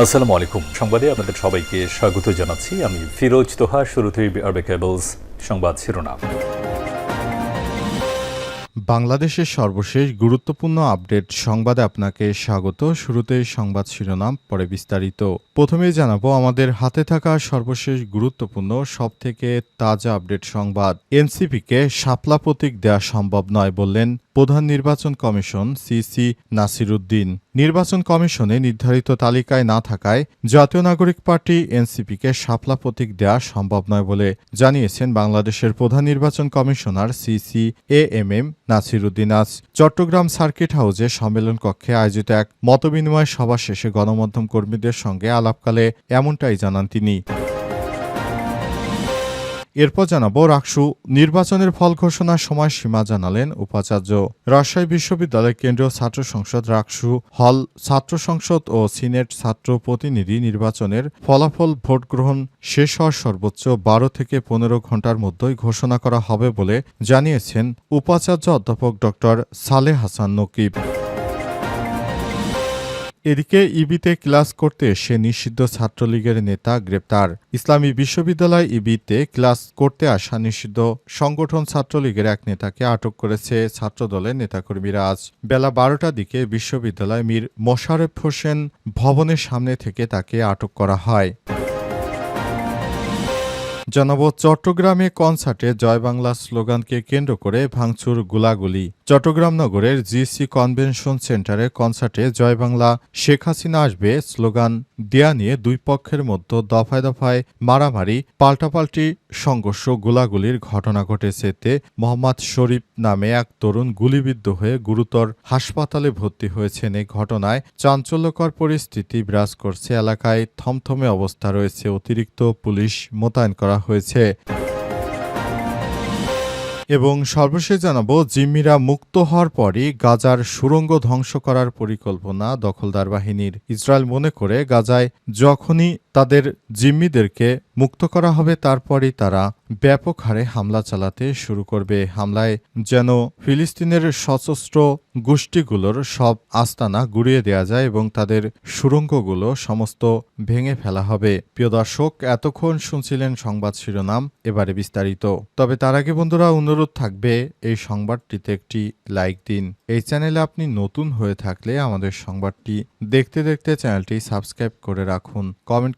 আসসালামু আলাইকুম। সংবাদে আপনাদের সবাইকে স্বাগত জানাচ্ছি। আমি ফিরোজ তোহা, শুরুতেই আরবে কেবলস সংবাদ শিরোনাম। বাংলাদেশের সর্বশেষ গুরুত্বপূর্ণ আপডেট সংবাদে আপনাকে স্বাগত। শুরুতেই সংবাদ শিরোনাম, পরে বিস্তারিত। প্রথমেই জানাব, আমাদের হাতে থাকা সর্বশেষ গুরুত্বপূর্ণ, সবথেকে তাজা আপডেট সংবাদ। এনসিপিকে শাপলা প্রতীক দেওয়া সম্ভব নয় বললেন প্রধান নির্বাচন কমিশন সিসি নাসিরুদ্দিন। নির্বাচন কমিশনে নির্ধারিত তালিকায় না থাকায় জাতীয় নাগরিক পার্টি এনসিপিকে শাপলা প্রতীক দেওয়া সম্ভব নয় বলে জানিয়েছেন বাংলাদেশের প্রধান নির্বাচন commissioner CEC A M M Nasiruddin আজ চট্টগ্রাম সার্কিট হাউসে সম্মেলন কক্ষে আয়োজিত এক মতবিনিময় সভা শেষে গণমাধ্যম কর্মীদের সঙ্গে আলাপকালে এমনটাই জানান তিনি। এরপর জানাব, রাকসু নির্বাচনের ফল ঘোষণার সময় সীমা জানালেন উপাচার্য। রাজশাহী বিশ্ববিদ্যালয় কেন্দ্রীয় ছাত্র সংসদ রাকসু হল ছাত্র সংসদ ও সিনেট ছাত্র প্রতিনিধি নির্বাচনের ফলাফল ভোট গ্রহণ শেষ হওয়ার সর্বোচ্চ বারো থেকে পনেরো ঘণ্টার মধ্যেই ঘোষণা করা হবে বলে জানিয়েছেন উপাচার্য অধ্যাপক ড সালে হাসান নকিব। এদিকে ইবিতে ক্লাস করতে এসে নিষিদ্ধ ছাত্রলীগের নেতা গ্রেপ্তার। ইসলামী বিশ্ববিদ্যালয় ইবিতে ক্লাস করতে আসা নিষিদ্ধ সংগঠন ছাত্রলীগের এক নেতাকে আটক করেছে ছাত্রদলের নেতাকর্মীরা আজ। বেলা বারোটার দিকে বিশ্ববিদ্যালয় মীর মোশারেফ হোসেন ভবনের সামনে থেকে তাকে আটক করা হয়। জানাব চট্টগ্রামে কনসার্টে জয় বাংলা স্লোগানকে কেন্দ্র করে ভাঙচুর গুলাগুলি। চট্টগ্রাম নগরের জিসি কনভেনশন সেন্টারে কনসার্টে জয় বাংলা শেখ হাসিনা আসবে স্লোগান, দেয়া নিয়ে দুই পক্ষের মধ্যে দফায় দফায় মারামারি, পাল্টাপাল্টি সংঘর্ষ, গোলাগুলির ঘটনা ঘটেছে এতে মোহাম্মদ শরীফ নামে এক তরুণ গুলিবিদ্ধ হয়ে গুরুতর হাসপাতালে ভর্তি হয়েছেন এই ঘটনায় চাঞ্চল্যকর পরিস্থিতি বিরাজ করছে এলাকায় থমথমে অবস্থা রয়েছে। অতিরিক্ত পুলিশ মোতায়েন করা হয়েছে। এবং সর্বশেষ জানাব, জিম্মিরা মুক্ত হওয়ার পরই গাজার সুরঙ্গ ধ্বংস করার পরিকল্পনা দখলদার বাহিনীর। ইসরায়েল মনে করে, গাজায় যখনই তাদের জিম্মিদেরকে মুক্ত করা হবে, তারপরই তারা ব্যাপক হারে হামলা চালাতে শুরু করবে। হামলায় যেন ফিলিস্তিনের সশস্ত্র গোষ্ঠীগুলোর সব আস্তানা গুড়িয়ে দেওয়া যায় এবং তাদের সুড়ঙ্গগুলো সমস্ত ভেঙে ফেলা হবে। প্রিয় দর্শক, এতক্ষণ শুনছিলেন সংবাদ শিরোনাম, এবারে বিস্তারিত। তবে তার আগে বন্ধুরা, অনুরোধ থাকবে এই সংবাদটিতে একটি লাইক দিন। এই চ্যানেলে আপনি নতুন হয়ে থাকলে আমাদের সংবাদটি দেখতে দেখতে চ্যানেলটি সাবস্ক্রাইব করে রাখুন। কমেন্ট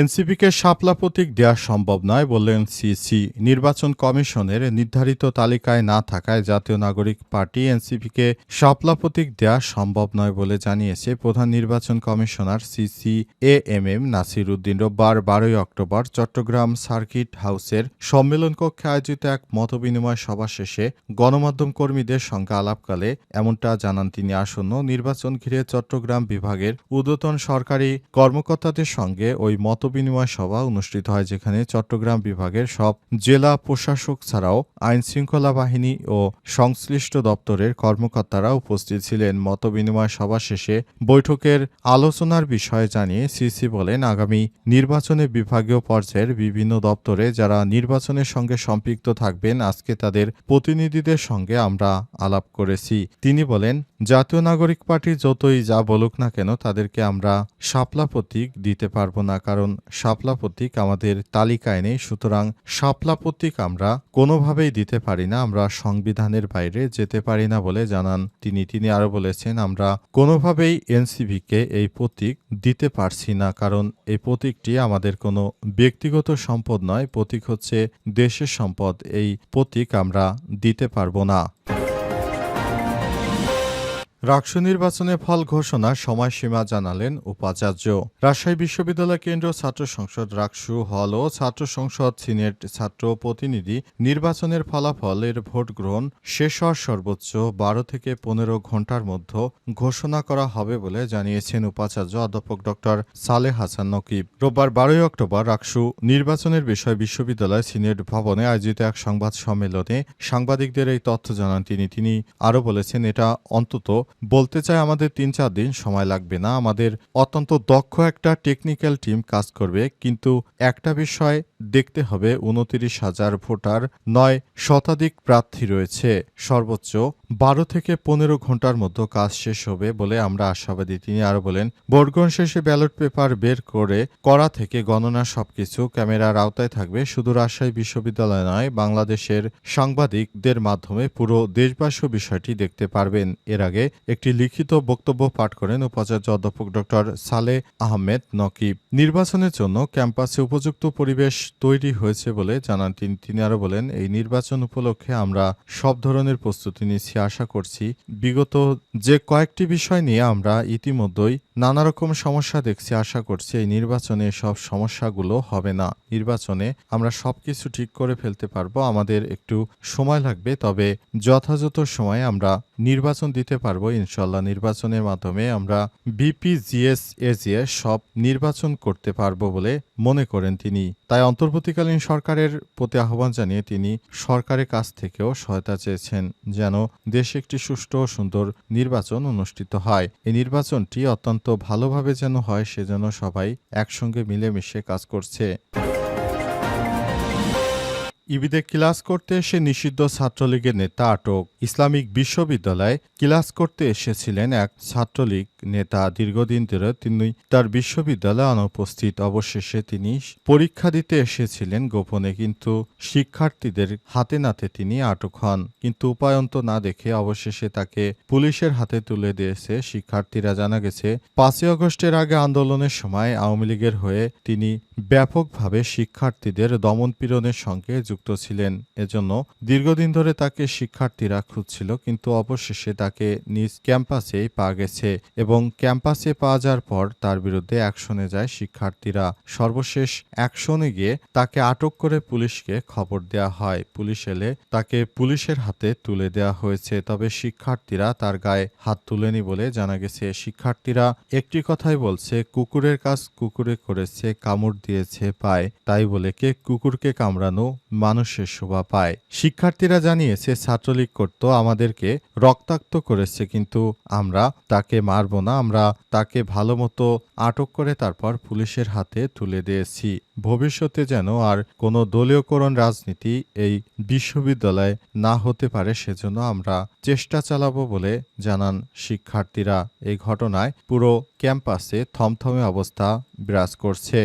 এনসিপিকে শাপলা প্রতীক দেওয়া সম্ভব নয় বললেন সিসি। নির্বাচন কমিশনের নির্ধারিত তালিকায় না থাকায় জাতীয় নাগরিক পার্টি এনসিপিকে শাপলা প্রতীক দেওয়া সম্ভব নয় বলে জানিয়েছে প্রধান নির্বাচন commissioner CEC A M M Nasir Uddin. রোববার বারোই অক্টোবর চট্টগ্রাম সার্কিট হাউসের সম্মেলন কক্ষে আয়োজিত এক মতবিনিময় সভা শেষে গণমাধ্যম কর্মীদের সঙ্গে আলাপকালে এমনটা জানান তিনি। আসন্ন নির্বাচন ঘিরে চট্টগ্রাম বিভাগের ঊর্ধ্বতন সরকারি কর্মকর্তাদের সঙ্গে ওই মতবিনিময় সভা অনুষ্ঠিত হয়, যেখানে চট্টগ্রাম বিভাগের সব জেলা প্রশাসক ছাড়াও আইন শৃঙ্খলা বাহিনী ও সংশ্লিষ্ট দপ্তরের কর্মকর্তারা উপস্থিত ছিলেন। মতবিনিময় সভা শেষে বৈঠকের আলোচনার বিষয়ে জানিয়ে সিসি বলেন, আগামী নির্বাচনে বিভাগীয় পর্যায়ের বিভিন্ন দপ্তরে যারা নির্বাচনের সঙ্গে সম্পৃক্ত থাকবেন, আজকে তাদের প্রতিনিধিদের সঙ্গে আমরা আলাপ করেছি। তিনি বলেন জাতীয় নাগরিক পার্টি যতই যা বলুক না কেন তাদেরকে আমরা শাপলা প্রতীক দিতে পারব না, কারণ শাপলা প্রতীক আমাদের তালিকায় নেই। সুতরাং শাপলা প্রতীক আমরা কোনোভাবেই দিতে পারি না, আমরা সংবিধানের বাইরে যেতে পারি না বলে জানান তিনি। তিনি আরও বলেছেন, আমরা কোনোভাবেই এনসিবিকে এই প্রতীক দিতে পারছি না, কারণ এই প্রতীকটি আমাদের কোনো ব্যক্তিগত সম্পদ নয়, প্রতীক হচ্ছে দেশের সম্পদ। এই প্রতীক আমরা দিতে পারব না। রাকসু নির্বাচনে ফল ঘোষণার সময়সীমা জানালেন উপাচার্য। রাজশাহী বিশ্ববিদ্যালয় কেন্দ্রীয় ছাত্র সংসদ রাকসু হল ও ছাত্র সংসদ সিনেট ছাত্র প্রতিনিধি নির্বাচনের ফলাফলের ভোট গ্রহণ শেষ হওয়ার সর্বোচ্চ বারো থেকে পনেরো ঘণ্টার মধ্যে ঘোষণা করা হবে বলে জানিয়েছেন উপাচার্য অধ্যাপক ড সালে হাসান নকিব। রোববার বারোই অক্টোবর রাকসু নির্বাচনের বিষয়ে বিশ্ববিদ্যালয় সিনেট ভবনে আয়োজিত এক সংবাদ সম্মেলনে সাংবাদিকদের এই তথ্য জানান তিনি। তিনি আরও বলেছেন, এটা অন্তত বলতে চাই আমাদের তিন চার দিন সময় লাগবে না। আমাদের অত্যন্ত দক্ষ একটা টেকনিক্যাল টিম কাজ করবে, কিন্তু একটা বিষয় দেখতে হবে, উনতিরিশ হাজার ভোটার, নয় শতাধিক প্রার্থী রয়েছে। সর্বোচ্চ বারো থেকে পনেরো ঘণ্টার মধ্যে কাজ শেষ হবে বলে আমরা আশাবাদী। তিনি আরও বলেন, ভোটগ্রহণ শেষে ব্যালট পেপার বের করে করা থেকে গণনা সবকিছু ক্যামেরার আওতায় থাকবে। শুধু রাজশাহী বিশ্ববিদ্যালয় নয়, বাংলাদেশের সাংবাদিকদের মাধ্যমে পুরো দেশবাসী বিষয়টি দেখতে পারবেন। এর আগে একটি লিখিত বক্তব্য পাঠ করেন উপাচার্য অধ্যাপক ডক্টর সালে আহমেদ নকিব নির্বাচনের জন্য ক্যাম্পাসে উপযুক্ত পরিবেশ তৈরি হয়েছে বলে জানান তিনি তিনি আরও বলেন, এই নির্বাচন উপলক্ষে আমরা সব ধরনের প্রস্তুতি নিচ্ছি, আশা করছি। বিগত যে কয়েকটি বিষয় নিয়ে আমরা ইতিমধ্যেই নানা রকম সমস্যা দেখছি, আশা করছি এই নির্বাচনে সব সমস্যাগুলো হবে না। নির্বাচনে আমরা সব কিছু ঠিক করে ফেলতে পারব, আমাদের একটু সময় লাগবে, তবে যথাযথ সময়ে আমরা নির্বাচন দিতে পারব, ইনশাল্লাহ নির্বাচনের মাধ্যমে আমরা বিপিজিএস এজিএস সব নির্বাচন করতে পারব বলে মনে করেন তিনি। তাই অন্তর্বর্তীকালীন সরকারের প্রতি আহ্বান জানিয়ে তিনি সরকারের কাছ থেকেও সহায়তা চেয়েছেন যেন দেশে একটি সুষ্ঠু ও সুন্দর নির্বাচন অনুষ্ঠিত হয়। এই নির্বাচনটি অত্যন্ত ভালোভাবে যেন হয়, সেজন্য সবাই একসঙ্গে মিলেমিশে কাজ করছে। ইবিদে ক্লাস করতে এসে নিষিদ্ধ ছাত্রলীগের নেতা আটক। ইসলামিক বিশ্ববিদ্যালয়ে ক্লাস করতে এসেছিলেন এক ছাত্রলীগ। নেতা দীর্ঘদিন ধরে তিনি তার বিশ্ববিদ্যালয়ে অনুপস্থিত। অবশেষে তিনি পরীক্ষা দিতে এসেছিলেন গোপনে, কিন্তু শিক্ষার্থীদের হাতে নাতে তিনি আটক হন। কিন্তু উপায়ন্ত না দেখে অবশেষে তাকে পুলিশের হাতে তুলে দিয়েছে। শিক্ষার্থীরা জানা গেছে, পাঁচই আগস্টের আগে আন্দোলনের সময় আওয়ামী লীগের হয়ে তিনি ব্যাপকভাবে শিক্ষার্থীদের দমনপীড়নের সঙ্গে যুক্ত ছিলেন। এজন্য দীর্ঘদিন ধরে তাকে শিক্ষার্থীরা খুঁজছিল, কিন্তু অবশেষে তাকে নিজ ক্যাম্পাসেই পাওয়া গেছে এবং ক্যাম্পাসে পাওয়া যাওয়ার পর তার বিরুদ্ধে অ্যাকশনে যায় শিক্ষার্থীরা। সর্বশেষ অ্যাকশনে গিয়ে তাকে আটক করে পুলিশকে খবর দেওয়া হয়। পুলিশ এলে তাকে পুলিশের হাতে তুলে দেওয়া হয়েছে। তবে শিক্ষার্থীরা তার গায়ে হাত তুলেনি বলে জানা গেছে। শিক্ষার্থীরা একটি কথাই বলছে, কুকুরের কাজ কুকুরে করেছে, কামড় দিয়েছে পায়। তাই বলে কে কুকুরকে কামড়ানো মানুষের শোভা পায়। শিক্ষার্থীরা জানিয়েছে, ছাত্রলীগ করত, আমাদেরকে রক্তাক্ত করেছে, কিন্তু আমরা তাকে মারব না, আমরা তাকে ভালো মতো আটক করে তারপর পুলিশের হাতে তুলে দিয়েছি। ভবিষ্যতে যেন আর কোনো দলীয়করণ রাজনীতি এই বিশ্ববিদ্যালয়ে না হতে পারে, সেজন্য আমরা চেষ্টা চালাব বলে জানান শিক্ষার্থীরা। এই ঘটনায় পুরো ক্যাম্পাসে থমথমে অবস্থা বিরাজ করছে।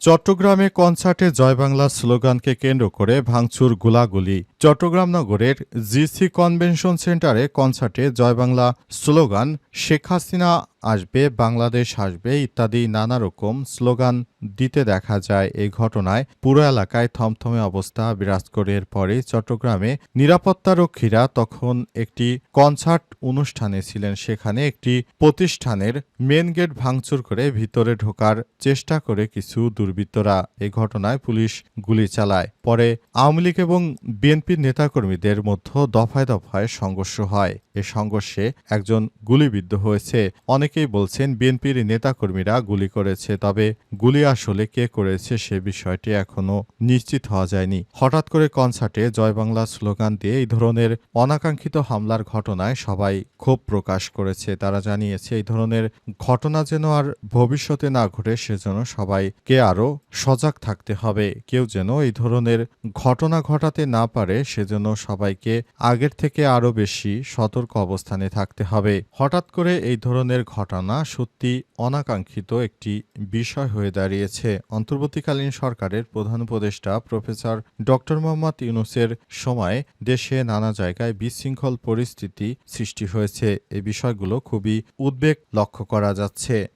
চট্টগ্রামে কনসার্টে জয় বাংলা স্লোগানকে কেন্দ্র করে ভাঙচুর গোলাগুলি। চট্টগ্রাম নগরের জিসি কনভেনশন সেন্টারে কনসার্টে জয় বাংলা স্লোগান, শেখ হাসিনা আসবে, বাংলাদেশ আসবে ইত্যাদি নানা রকম স্লোগান দিতে দেখা যায় এই ঘটনায় পুরো এলাকায় থমথমে অবস্থা বিরাজ করে। পরে চট্টগ্রামে নিরাপত্তারক্ষীরা তখন একটি কনসার্ট অনুষ্ঠানে ছিলেন। সেখানে একটি প্রতিষ্ঠানের মেন গেট ভাঙচুর করে ভিতরে ঢোকার চেষ্টা করে কিছু দুর্বৃত্তরা এ ঘটনায় পুলিশ গুলি চালায়। পরে আওয়ামী লীগ এবং বিএনপির নেতাকর্মীদের মধ্যে দফায় দফায় সংঘর্ষ হয়। এ সংঘর্ষে একজন গুলিবিদ্ধ হয়েছে। অনেকেই বলছেন বিএনপির নেতাকর্মীরা গুলি করেছে, তবে গুলি আসলে কে করেছে সে বিষয়টি এখনও নিশ্চিত হওয়া যায়নি। হঠাৎ করে কনসার্টে জয় বাংলা স্লোগান দিয়ে এই ধরনের অনাকাঙ্ক্ষিত হামলার ঘটনায় সবাই ক্ষোভ প্রকাশ করেছে। তারা জানিয়েছে, এই ধরনের ঘটনা যেন আর ভবিষ্যতে না ঘটে, সেজন্য সবাইকে আরও সজাগ থাকতে হবে। কেউ যেন এই ধরনের ঘটনা ঘটাতে না পারে, সেজন্য সবাইকে আগের থেকে আরও বেশি সতর্ক অবস্থানে থাকতে হবে। হঠাৎ করে এই ধরনের ঘটনা সত্যি অনাকাঙ্ক্ষিত একটি বিষয় হয়ে দাঁড়িয়েছে। অন্তর্বর্তীকালীন সরকারের প্রধান উপদেষ্টা প্রফেসর ড মোহাম্মদ ইউনুসের সময় দেশে নানা জায়গায় বিশৃঙ্খল পরিস্থিতি সৃষ্টি হয়েছে। এ বিষয়গুলো খুবই উদ্বেগ লক্ষ্য করা যাচ্ছে।